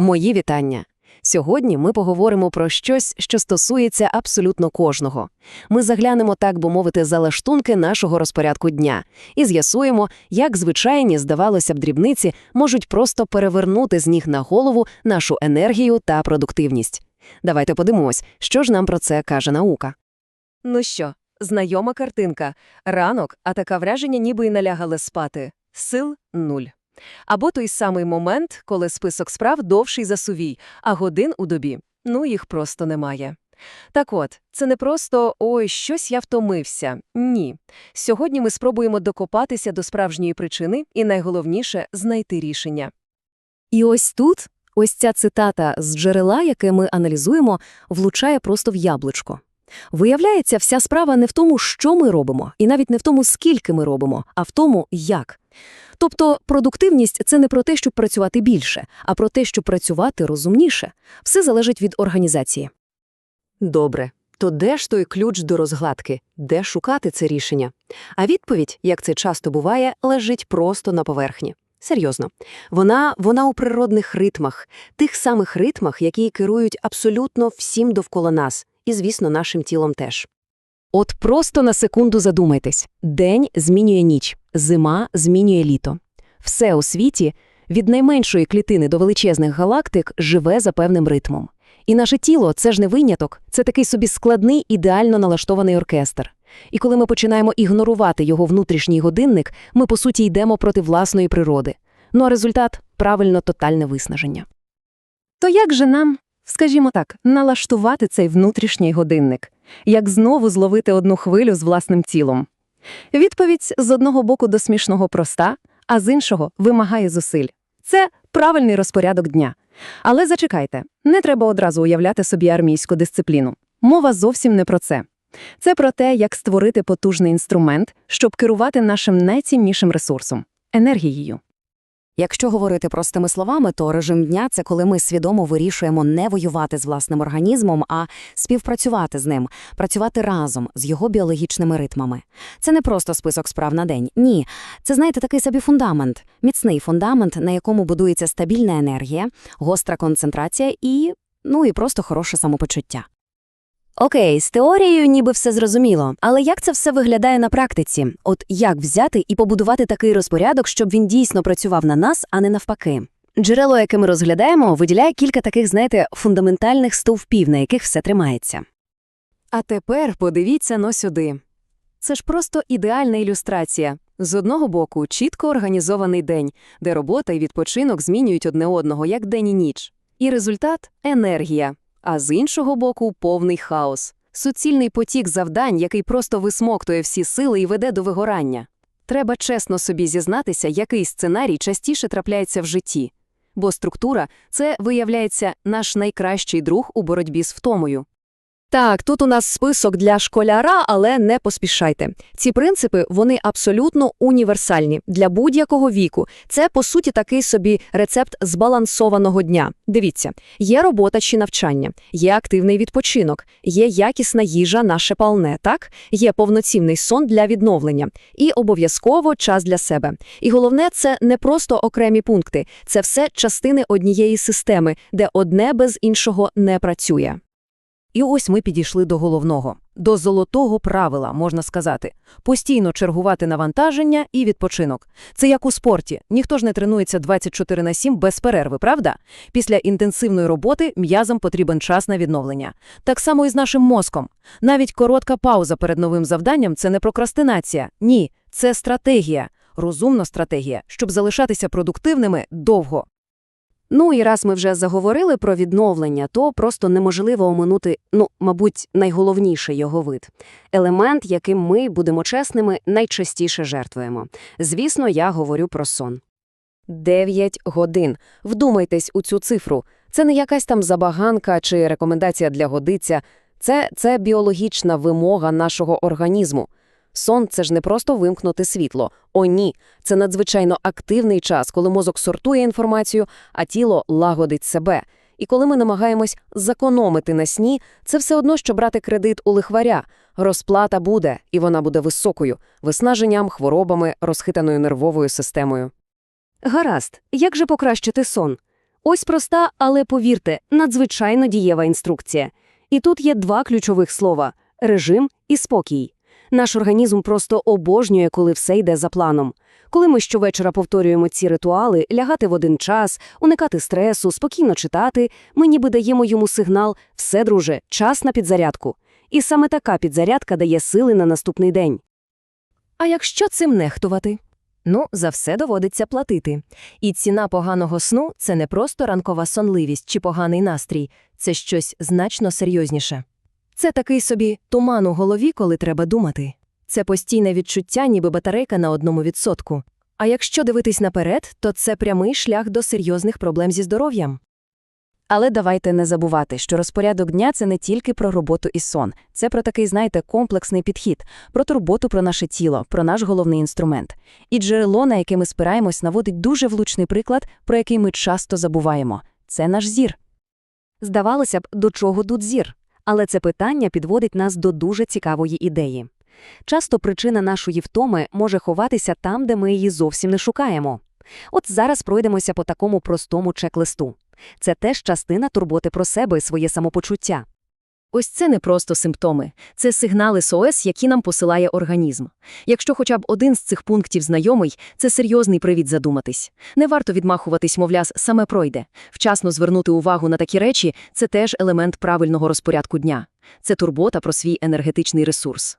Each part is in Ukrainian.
Мої вітання. Сьогодні ми поговоримо про щось, що стосується абсолютно кожного. Ми заглянемо, так би мовити, за лаштунки нашого розпорядку дня і з'ясуємо, як звичайні, здавалося б, дрібниці можуть просто перевернути з ніг на голову нашу енергію та продуктивність. Давайте подивимось, що ж нам про це каже наука. Ну що, знайома картинка. Ранок, а таке враження ніби й налягали спати. Сил – нуль. Або той самий момент, коли список справ довший за сувій, а годин у добі. Ну, їх просто немає. Так от, це не просто «ой, щось я втомився». Ні. Сьогодні ми спробуємо докопатися до справжньої причини і, найголовніше, знайти рішення. І ось тут, ось ця цитата з джерела, яке ми аналізуємо, влучає просто в яблучко. Виявляється, вся справа не в тому, що ми робимо, і навіть не в тому, скільки ми робимо, а в тому, як. Тобто продуктивність – це не про те, щоб працювати більше, а про те, щоб працювати розумніше. Все залежить від організації. Добре. То де ж той ключ до розгладки? Де шукати це рішення? А відповідь, як це часто буває, лежить просто на поверхні. Серйозно. Вона, вона у природних ритмах, тих самих ритмах, які керують абсолютно всім довкола нас, і, звісно, нашим тілом теж. От просто на секунду задумайтесь. День змінює ніч, зима змінює літо. Все у світі, від найменшої клітини до величезних галактик, живе за певним ритмом. І наше тіло – це ж не виняток, це такий собі складний, ідеально налаштований оркестр. І коли ми починаємо ігнорувати його внутрішній годинник, ми, по суті, йдемо проти власної природи. Ну а результат – правильно тотальне виснаження. То як же нам, скажімо так, налаштувати цей внутрішній годинник? Як знову зловити одну хвилю з власним тілом? Відповідь з одного боку до смішного проста, а з іншого вимагає зусиль. Це правильний розпорядок дня. Але зачекайте, не треба одразу уявляти собі армійську дисципліну. Мова зовсім не про це. Це про те, як створити потужний інструмент, щоб керувати нашим найціннішим ресурсом енергією. Якщо говорити простими словами, то режим дня – це коли ми свідомо вирішуємо не воювати з власним організмом, а співпрацювати з ним, працювати разом з його біологічними ритмами. Це не просто список справ на день. Ні, це, знаєте, такий собі фундамент, міцний фундамент, на якому будується стабільна енергія, гостра концентрація і, ну, і просто хороше самопочуття. Окей, з теорією ніби все зрозуміло, але як це все виглядає на практиці? От як взяти і побудувати такий розпорядок, щоб він дійсно працював на нас, а не навпаки? Джерело, яке ми розглядаємо, виділяє кілька таких, знаєте, фундаментальних стовпів, на яких все тримається. А тепер подивіться но сюди. Це ж просто ідеальна ілюстрація. З одного боку, чітко організований день, де робота і відпочинок змінюють одне одного, як день і ніч. І результат – енергія. А з іншого боку – повний хаос. Суцільний потік завдань, який просто висмоктує всі сили і веде до вигорання. Треба чесно собі зізнатися, який сценарій частіше трапляється в житті. Бо структура – це, виявляється, наш найкращий друг у боротьбі з втомою. Так, тут у нас список для школяра, але не поспішайте. Ці принципи, вони абсолютно універсальні для будь-якого віку. Це, по суті, такий собі рецепт збалансованого дня. Дивіться, є робота чи навчання, є активний відпочинок, є якісна їжа, наше палне, так? Є повноцінний сон для відновлення і обов'язково час для себе. І головне, це не просто окремі пункти, це все частини однієї системи, де одне без іншого не працює. І ось ми підійшли до головного, до золотого правила, можна сказати. Постійно чергувати навантаження і відпочинок. Це як у спорті. Ніхто ж не тренується 24 на 7 без перерви, правда? Після інтенсивної роботи м'язам потрібен час на відновлення. Так само і з нашим мозком. Навіть коротка пауза перед новим завданням – це не прокрастинація. Ні, це стратегія. Розумна стратегія, щоб залишатися продуктивними довго. Ну і раз ми вже заговорили про відновлення, то просто неможливо оминути, ну, мабуть, найголовніший його вид – елемент, яким ми, будемо чесними, найчастіше жертвуємо. Звісно, я говорю про сон. Дев'ять годин. Вдумайтесь у цю цифру. Це не якась там забаганка чи рекомендація для годиця. Це, це біологічна вимога нашого організму. Сон – це ж не просто вимкнути світло. О, ні. Це надзвичайно активний час, коли мозок сортує інформацію, а тіло лагодить себе. І коли ми намагаємось зекономити на сні, це все одно, що брати кредит у лихваря. Розплата буде, і вона буде високою, виснаженням, хворобами, розхитаною нервовою системою. Гаразд, як же покращити сон? Ось проста, але повірте, надзвичайно дієва інструкція. І тут є два ключових слова – режим і спокій. Наш організм просто обожнює, коли все йде за планом. Коли ми щовечора повторюємо ці ритуали, лягати в один час, уникати стресу, спокійно читати, ми ніби даємо йому сигнал «все, друже, час на підзарядку». І саме така підзарядка дає сили на наступний день. А якщо цим нехтувати? Ну, за все доводиться платити. І ціна поганого сну – це не просто ранкова сонливість чи поганий настрій, це щось значно серйозніше. Це такий собі туман у голові, коли треба думати. Це постійне відчуття, ніби батарейка на одному відсотку. А якщо дивитись наперед, то це прямий шлях до серйозних проблем зі здоров'ям. Але давайте не забувати, що розпорядок дня – це не тільки про роботу і сон. Це про такий, знаєте, комплексний підхід, про турботу про наше тіло, про наш головний інструмент. І джерело, на яке ми спираємось, наводить дуже влучний приклад, про який ми часто забуваємо. Це наш зір. Здавалося б, до чого тут зір? Але це питання підводить нас до дуже цікавої ідеї. Часто причина нашої втоми може ховатися там, де ми її зовсім не шукаємо. От зараз пройдемося по такому простому чек-листу. Це теж частина турботи про себе і своє самопочуття. Ось це не просто симптоми, це сигнали СОС, які нам посилає організм. Якщо хоча б один з цих пунктів знайомий, це серйозний привід задуматись. Не варто відмахуватись, мовляв, саме пройде. Вчасно звернути увагу на такі речі – це теж елемент правильного розпорядку дня. Це турбота про свій енергетичний ресурс.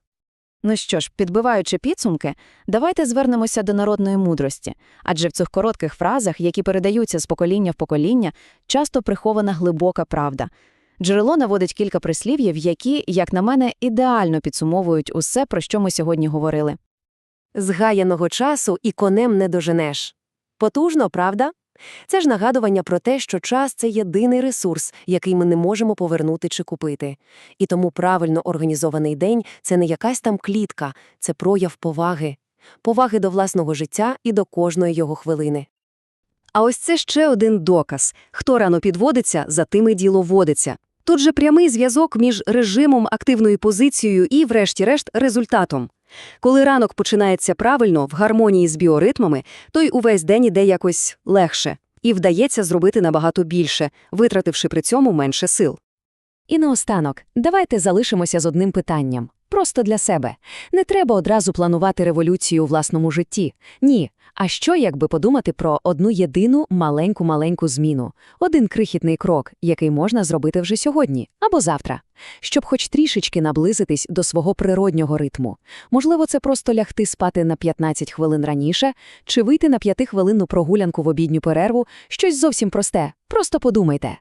Ну що ж, підбиваючи підсумки, давайте звернемося до народної мудрості, адже в цих коротких фразах, які передаються з покоління в покоління, часто прихована глибока правда. Джерело наводить кілька прислів'їв, які, як на мене, ідеально підсумовують усе, про що ми сьогодні говорили. Згаяного часу і конем не доженеш. Потужно, правда? Це ж нагадування про те, що час – це єдиний ресурс, який ми не можемо повернути чи купити. І тому правильно організований день – це не якась там клітка, це прояв поваги. Поваги до власного життя і до кожної його хвилини. А ось це ще один доказ. Хто рано підводиться, за тим і діло водиться. Тут же прямий зв'язок між режимом, активною позицією і, врешті-решт, результатом. Коли ранок починається правильно, в гармонії з біоритмами, то й увесь день іде якось легше. І вдається зробити набагато більше, витративши при цьому менше сил. І наостанок, давайте залишимося з одним питанням. Просто для себе. Не треба одразу планувати революцію у власному житті. Ні. А що, якби подумати про одну єдину маленьку-маленьку зміну? Один крихітний крок, який можна зробити вже сьогодні або завтра, щоб хоч трішечки наблизитись до свого природнього ритму. Можливо, це просто лягти спати на 15 хвилин раніше, чи вийти на 5-хвилинну прогулянку в обідню перерву, щось зовсім просте. Просто подумайте.